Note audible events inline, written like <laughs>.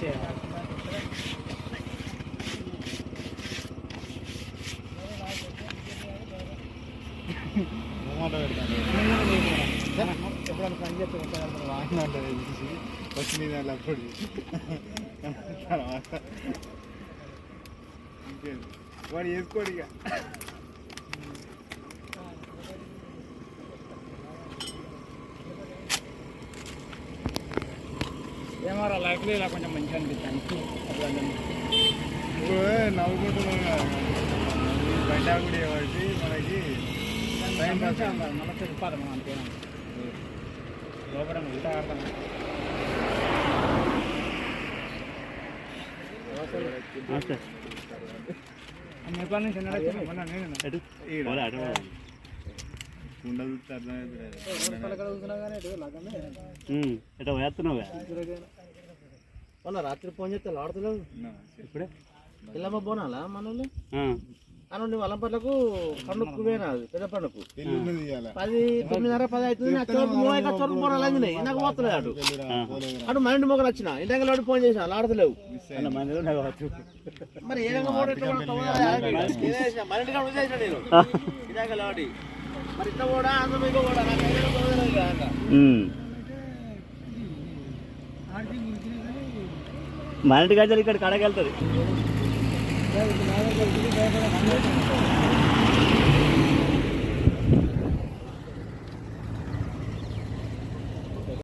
<laughs> చేయాలి? ఎప్పుడైనా పని చేస్తే వాహనాలు వచ్చింది అప్పుడు ఇంకేది వాడు వేసుకోడు ఇక. ఏమారా లైఫ్లో ఇలా కొంచెం మంచిగా అనిపిస్తుంది ఇప్పుడు నవ్వుకుంటున్నాం ఆకుడు కాబట్టి మనకి టైం పాస్ మళ్ళీ చెప్పాలి మనం అంతేనా లోపల ఉల్ట ఆడతాం నేపాల్ నుంచి నేను. కుండలు ఎట్లా వేస్తున్నావుగా మొన్న రాత్రి ఫోన్ చేస్తే ఆడతలేవు ఇప్పుడే? పిల్లమ్మ బోనాలా మనల్ని ఆ, అనుండి వలంపట్లకు పండుగకు పోయినా అది, పెద్ద పండుగకు. పది తొమ్మిదిన్నర పది అవుతుంది. నా చోటు మూడు ఇంకా చోటు బోనాలు అందినాయి నాకు పోతలేదు అటు. అటు మైండ్ మొగలు వచ్చిన. ఇంటి లోటు ఫోన్ చేసిన. వాళ్ళు ఆడతలేవు. మరి ఏ రంగం పోటీ మన ఇంటి కాడ చేసిన నేను. ఇందాక లోటి మరి ఇట్లా కూడా అంత కూడా నాకు ఏ రంగం పోలేదు ఇక. ఉమ్. మన ఇంటి గజలు ఇక్కడ కడగలుతుంది